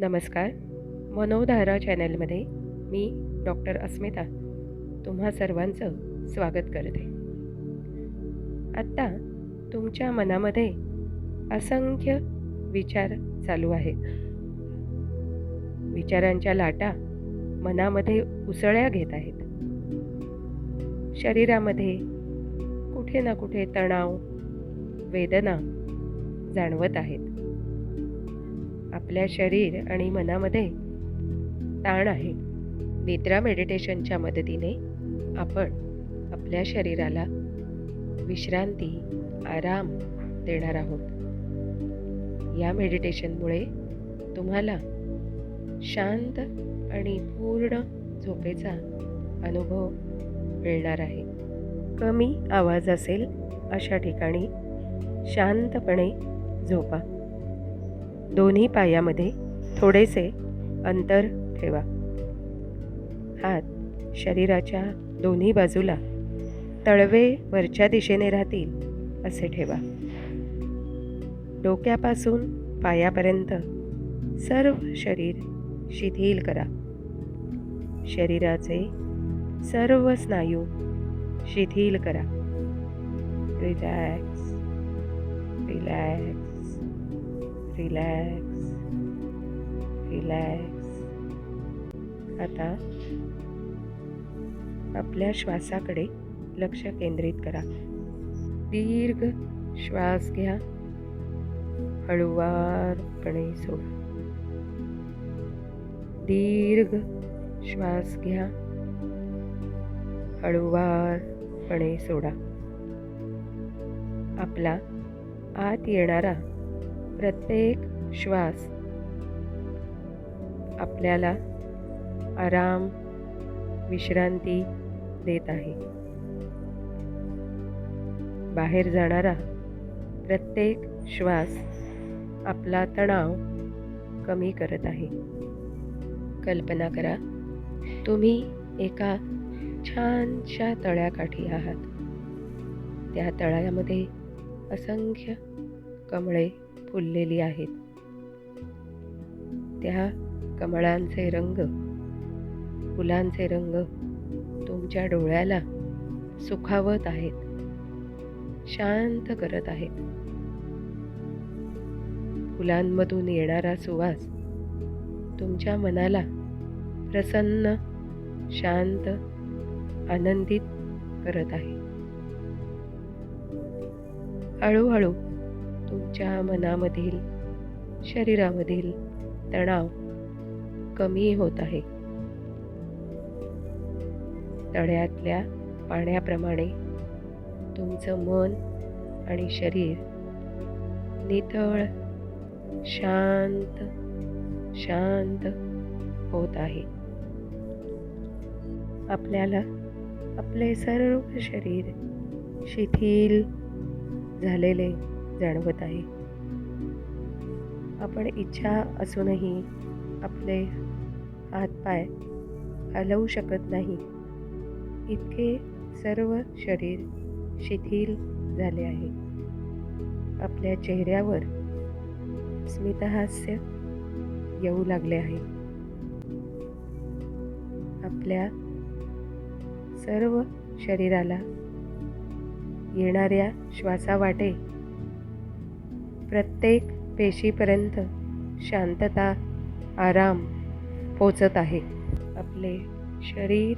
नमस्कार. मनोधारा चॅनलमध्ये मी डॉक्टर अस्मिता तुम्हा सर्वांचं स्वागत करते. आत्ता तुमच्या मनामध्ये असंख्य विचार चालू आहेत. विचारांच्या लाटा मनामध्ये उसळ्या घेत आहेत. शरीरामध्ये कुठे ना कुठे तणाव वेदना जाणवत आहेत. आपल्या शरीर आणि मनामध्ये ताण आहे. निद्रा मेडिटेशनच्या मदतीने आपण आपल्या शरीराला विश्रांती आराम देणार आहोत. या मेडिटेशनमुळे तुम्हाला शांत आणि पूर्ण झोपेचा अनुभव मिळणार आहे. कमी आवाज असेल अशा ठिकाणी शांतपणे झोपा. दोन्ही पायामध्ये थोडेसे अंतर ठेवा. हात शरीराच्या दोन्ही बाजूला तळवे वरच्या दिशेने राहतील असे ठेवा. डोक्यापासून पायापर्यंत सर्व शरीर शिथिल करा. शरीराचे सर्व स्नायू शिथिल करा. रिलॅक्स रिलॅक्स रिलॅक्स रिलॅक्स आता आपल्या श्वासाकडे लक्ष केंद्रित करा. दीर्घ श्वास घ्या. हळुवारपणे सोडा. दीर्घ श्वास घ्या. हळुवारपणे सोडा. आपला आत येणारा प्रत्येक श्वास आपल्याला आराम विश्रांती देत आहे. बाहेर जाणारा प्रत्येक श्वास आपला तणाव कमी करत आहे. कल्पना करा तुम्ही एका छानशा तळ्याकाठी आहात. त्या तळ्यामध्ये असंख्य कमळे फुललेली आहेत. त्या कमळांचे रंग फुलांचे रंग तुमच्या डोळ्याला सुखावत आहेत. शांत करत आहेत. फुलांमधून येणारा सुवास तुमच्या मनाला प्रसन्न शांत आनंदित करत आहे. हळूहळू तुमच्या मनामधील शरीरामधील तणाव कमी होत आहे. तळ्यातल्या पाण्याप्रमाणे तुमचं मन आणि शरीर नितळ शांत शांत होत आहे. आपल्याला आपले सर्व शरीर शिथिल झालेले जाणवत आहे. आपण इच्छा असूनही आपले हातपाय हलवू शकत नाही. इतके सर्व शरीर शिथिल झाले आहे. आपल्या चेहऱ्यावर स्मितहास्य येऊ लागले आहे. आपल्या सर्व शरीराला येणाऱ्या श्वासावाटे प्रत्येक पेशीपर्यंत शांतता आराम पोचत आहे. आपले शरीर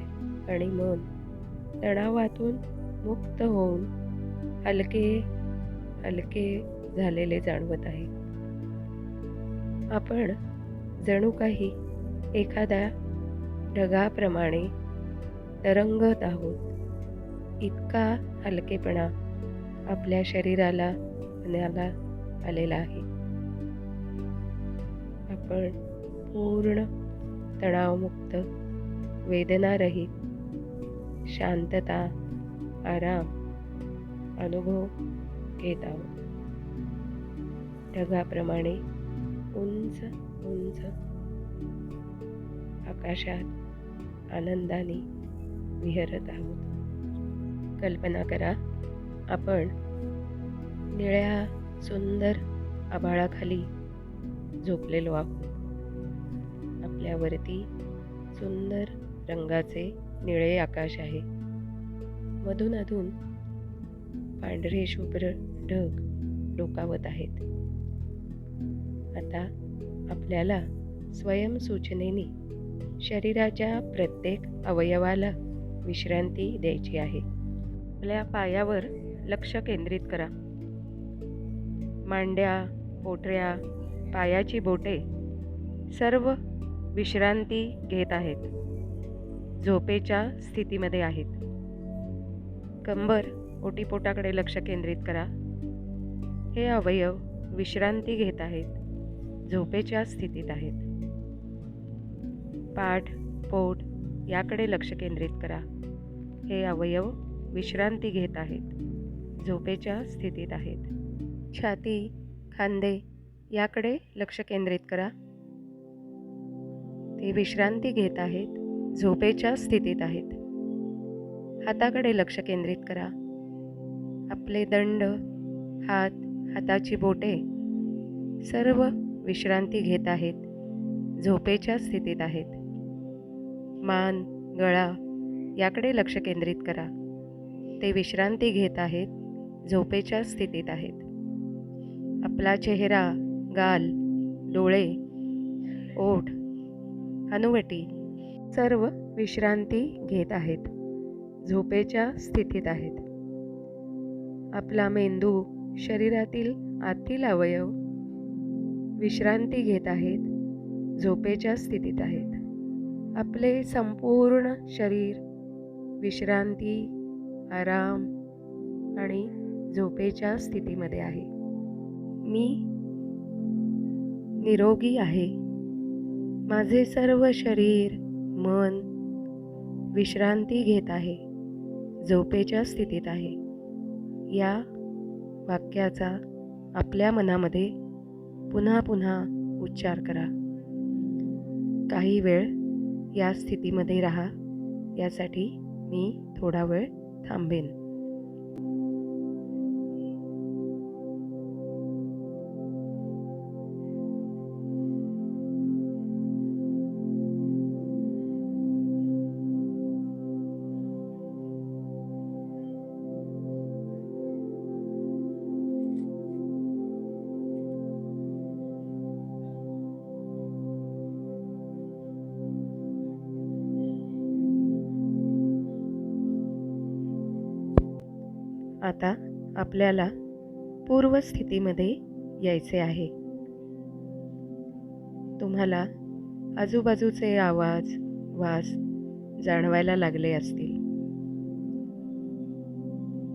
आणि मन तणावातून मुक्त होऊन हलके हलके झालेले जाणवत आहे. आपण जणू काही एखाद्या ढगाप्रमाणे तरंगत आहोत. इतका हलकेपणा आपल्या शरीराला मनाला आलेला आहे. आपण पूर्ण तणावमुक्त वेदनारहित शांतता आराम अनुभव घेत आहोत. ढगाप्रमाणे उंच उंच आकाशात आनंदाने विहरत आहोत. कल्पना करा आपण निळ्या सुंदर आभाळाखाली झोपलेलो आहोत. आपल्यावरती सुंदर रंगाचे निळे आकाश आहे. मधून अधून पांढरे शुभ्र ढग डोकावत आहेत. आता आपल्याला स्वयंसूचनेने शरीराच्या प्रत्येक अवयवाला विश्रांती द्यायची आहे. आपल्या पायावर लक्ष केंद्रित करा. मांड्या पोटऱ्या पायाची बोटे सर्व विश्रांती घेत आहेत. झोपेच्या स्थितीमध्ये आहेत. कंबर ओटीपोटाकडे लक्ष केंद्रित करा. हे अवयव विश्रांती घेत आहेत. झोपेच्या स्थितीत आहेत. पाठ पोट याकडे लक्ष केंद्रित करा. हे अवयव विश्रांती घेत आहेत. झोपेच्या स्थितीत आहेत. छाती खांदे याकडे लक्ष केंद्रित करा. ते विश्रांती घेत आहेत झोपेच्या स्थितीत आहेत. हाताकडे लक्ष केंद्रित करा. आपले दंड हात हाताची बोटे सर्व विश्रांती घेत आहेत झोपेच्या स्थितीत आहेत. मान गळा याकडे लक्ष केंद्रित करा. ते विश्रांती घेत आहेत झोपेच्या स्थितीत आहेत. आपला चेहरा गाल डोळे ओठ हनुवटी सर्व विश्रांती घेत आहेत झोपेच्या स्थितीत आहेत. आपला मेंदू शरीरातील आतील अवयव विश्रांती घेत आहेत झोपेच्या स्थितीत आहेत. आपले संपूर्ण शरीर विश्रांती आराम आणि झोपेच्या स्थितीमध्ये आहे. मी निरोगी आहे. माझे सर्व शरीर मन विश्रांती घेत आहे. झोपेच्या स्थितीत आहे. या वाक्याचा आपल्या मनामध्ये पुन्हा पुन्हा उच्चार करा. काही वेळ या स्थितीमध्ये राहा. यासाठी मी थोडा वेळ थांबेन. आता आपल्याला पूर्वस्थितीमध्ये यायचे आहे. तुम्हाला आजूबाजूचे आवाज वास जाणवायला लागले असतील.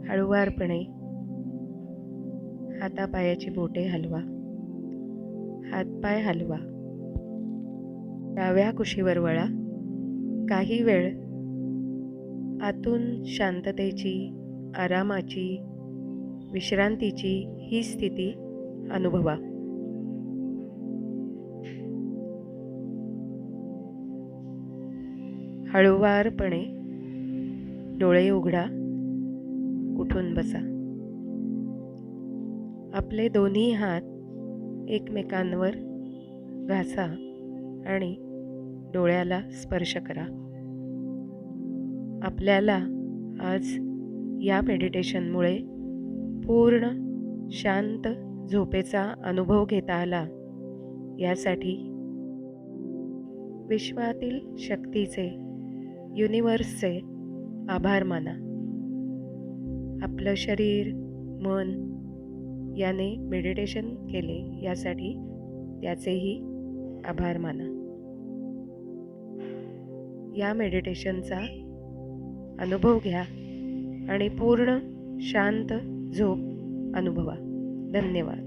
हळुवारपणे हातापायाची बोटे हलवा. हातपाय हलवा. डाव्या कुशीवर वळा. काही वेळ आतून शांततेची आरामाची विश्रांतीची ही स्थिती अनुभवा. हळूवारपणे डोळे उघडा उठून बसा. आपले दोन्ही हात एकमेकांवर घासा आणि डोळ्याला स्पर्श करा. आपल्याला आज या मेडिटेशनमुळे पूर्ण शांत झोपेचा अनुभव घेता आला. यासाठी विश्वातील शक्तीचे युनिवर्सचे आभार माना. आपलं शरीर मन याने मेडिटेशन केले यासाठी त्याचेही आभार माना. या मेडिटेशनचा अनुभव घ्या. आणि पूर्ण शांत झोप अनुभवा. धन्यवाद.